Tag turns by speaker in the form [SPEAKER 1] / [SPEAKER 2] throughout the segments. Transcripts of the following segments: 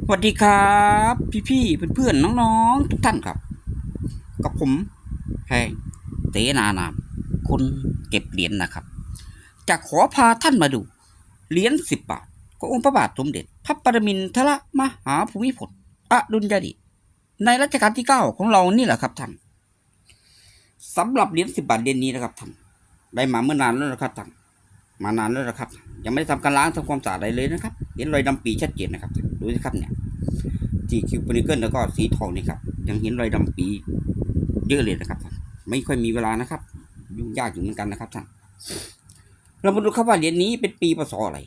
[SPEAKER 1] สวัสดีครับ พี่ๆเพื่อนๆน้องๆ ทุกท่านครับ กับผมแพงเตนานามคนเก็บเหรียญนะครับ จะขอพาท่านมาดูเหรียญสิบบาทขององค์พระบาทสมเด็จ พระปรมินทรมหาภูมิพลอดุลยเดชในรัชกาลที่เก้าของเรานี่แหละครับท่านสำหรับเหรียญสิบบาทเหรียญนี้นะครับท่านได้มาเมื่อนานแล้วนะครับท่านมานานแล้วนะครับ ยังไม่ได้ทำการล้างทำความสะอาดอะไรเลยนะครับ เห็นรอยดำปีชัดเจนนะครับ ดูสิครับเนี่ยที่คิวปนิเกิลแล้วก็สีทองนี่ครับ ยังเห็นรอยดำปีเยอะเลยนะครับ ไม่ค่อยมีเวลานะครับ ยุ่งยากอยู่เหมือนกันนะครับท่านเรามาดูครับว่าเหรียญนี้เป็นปีพศอะไร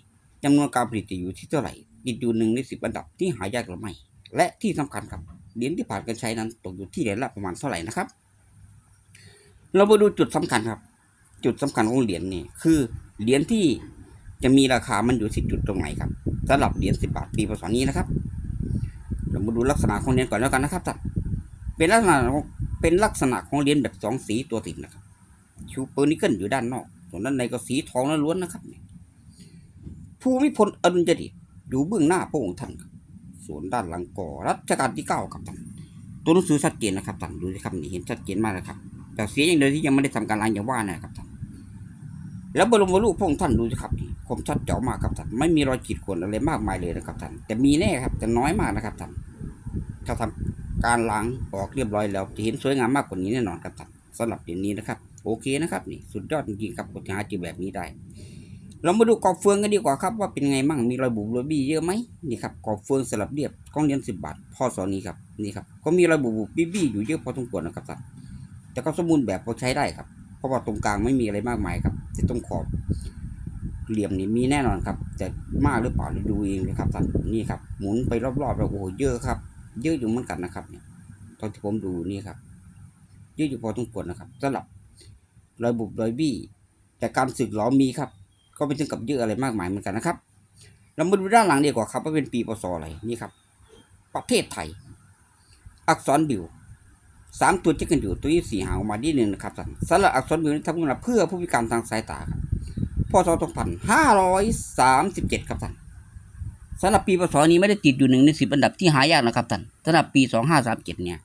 [SPEAKER 1] จำนวนการผลิตอยู่ที่เท่าไหร่ติดอยู่หนึ่งในสิบอันดับที่หายากหรือไม่ และที่สำคัญครับเหรียญที่ผ่านการใช้นั้นตกอยู่ที่เหรียญละประมาณเท่าไหร่นะครับ เรามาดูจุดสำคัญครับ จุดสำคัญของเหรียญนี่คือเหรียญที่ จะมีราคามันอยู่ที่จุดตรงไหนครับสำหรับเหรียญสิบบาทปีพศนี้นะครับเรามาดูลักษณะของเหรียญก่อนแล้วกันนะครับท่านเป็นลักษณะของเป็นลักษณะของเหรียญแบบสองสีตัวติดนะครับชูเปอร์นิเกิลอยู่ด้านนอก ส่วนด้านในก็สีทองล้วนนะครับภูมิพลอดุลยเดชอยู่เบื้องหน้าพระองค์ท่านส่วนด้านหลังก่อรัชกาลที่เก้าครับท่านตัวหนังสือชัดเจนนะครับท่านดูสิครับนี่เห็นชัดเจนมากเลยครับแต่เสียอย่างเดียวที่ยังไม่ได้ทำการล้างอย่างว่านะครับท่านแล้วบรมรูปพระองค์ท่านดูสิครับนี่ คมชัดเจ๋อมากครับท่านไม่มีรอยขีดข่วนอะไรมากมายเลยนะครับท่านแต่มีแน่ครับแต่น้อยมากนะครับท่านถ้าทำการล้างออกเรียบร้อยแล้วจะเห็นสวยงามมากกว่านี้แน่นอนครับท่านสำหรับเหรียญนี้นะครับ โอเคนะครับนี่สุดยอดจริงๆครับกดหาจือแบบนี้ได้ เรามาดูกอบเฟืองกันดีกว่าครับ ว่าเป็นไงมั่งมีรอยบุบรอยบี้เยอะไหมนี่ครับกอบเฟืองสลับเรียบกล้องเหรียญสิบบาทพ่อสอนนี้ครับนี่ครับก็มีรอยบุบบุบบี้บี้อยู่เยอะพอสมควรนะครับท่านแต่ก็สมบูรณ์แบบพอใช้ได้ครับ เพราะว่าตรงกลางไม่มีอะไรมากมายครับที่ตรงขอบ เหลี่ยมนี่มีแน่นอนครับ แต่มากหรือเปล่าเดี๋ยวดูเองเลยครับท่านนี่ครับ หมุนไปรอบๆแล้วโอ้โหเยอะครับ เยอะอยู่เหมือนกันนะครับเนี่ยตอนที่ผมดูนี่ครับ เยอะอยู่พอสมควรนะครับสำหรับรอยบุบรอยบี้แต่การสึกหลอมีครับ ก็ไม่ถึงกับเยอะอะไรมากมายเหมือนกันนะครับ เรามาดูด้านหลังดีกว่าครับว่าเป็นปีพศอะไรนี่ครับ ประเทศไทย อักษรบิวสามตัวจะกันอยู่ตัวที่สี่หางออกมาดีหนึ่งนะครับท่านสำหรับอักษรบิวนี้ทำขึ้นมาเพื่อผู้พิการทางสายตาครับ พศสองพันห้าร้อยสามสิบเจ็ดครับท่านสำหรับปีพศนี้ไม่ได้ติดอยู่หนึ่งในสิบอันดับที่หายากนะครับท่านสำหรับปีสองห้าสามเจ็ดเนี่ย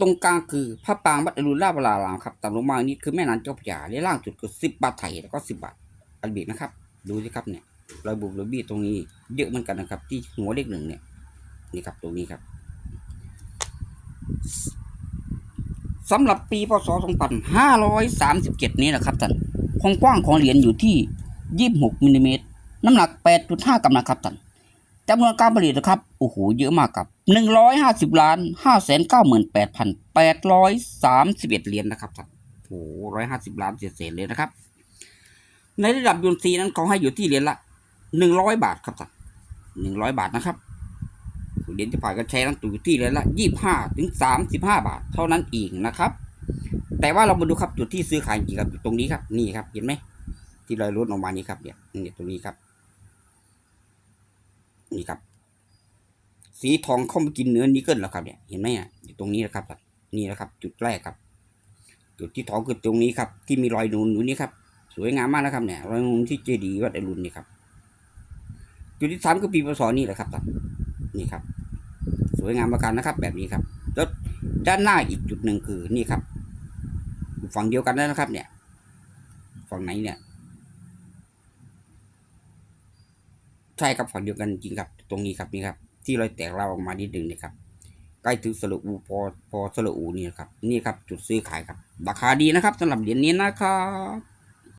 [SPEAKER 1] ตรงกลางคือพระปางวัดอรุณราชวรารามครับต่ำลงมานี้คือแม่น้ำเจ้าพระยาและล่างสุดคือสิบบาทไทยแล้วก็สิบบาทอันบีนะครับ ดูสิครับเนี่ยรอยบุบรอยบี้ตรงนี้เยอะเหมือนกันนะครับ ที่หัวเลขหนึ่งเนี่ยนี่ครับตรงนี้ครับสำหรับปีพศ 2537 นี้นะครับท่าน ความกว้างของเหรียญอยู่ที่ 26มิลลิเมตรน้ำหนัก 8.5 กรัมนะครับท่านจำนวนการผลิตนะครับ โอ้โห เยอะมากครับ 150ล้าน598,831 เหรียญนะครับท่านโอ้โห150ล้านเศษเลยนะครับ ในระดับยูนซีนั้นเขาให้อยู่ที่เหรียญละหนึ่งร้อยบาทครับท่านหนึ่งร้อยบาทนะครับเหรียญที่ผ่านการใช้นั้นอยู่ที่เหรียญละยี่ห้าถึงสามสิบห้าบาท เท่านั้นเองนะครับ แต่ว่าเรามาดูครับจุดที่ซื้อขายจริงครับตรงนี้ครับนี่ครับ เห็นไหมที่รอยล้นออกมานี่ครับเนี่ยนี่ตรงนี้ครับนี่ครับ สีทองเข้ามากินเนื้อนิกเกิลแล้วครับเนี่ยเห็นไหมอะอยู่ตรงนี้นะครับนี่นะครับ จุดแรกครับ จุดที่ทองคือตรงนี้ครับ ที่มีรอยนูนอยู่นี่ครับ สวยงามมากนะครับเนี่ย รอยนูนที่เจดีย์วัดอรุณนี่ครับ จุดที่สามคือปีพศนี่แหละครับนนี่ครับ สวยงามประการนะครับ แบบนี้ครับแล้วด้านหน้าอีกจุดหนึ่งคือนี่ครับ ฝั่งเดียวกันแล้วนะครับ เนี่ย ฝั่งไหนเนี่ย ใช่ครับฝั่งเดียวกันจริงครับ ตรงนี้ครับนี่ครับ ที่รอยแตกเราออกมานิดนึงนะครับใกล้ถึงสระอูพอพอสระอูนี่นะครับ นี่ครับ จุดซื้อขายครับ ราคาดีนะครับสำหรับเหรียญนี้นะครับ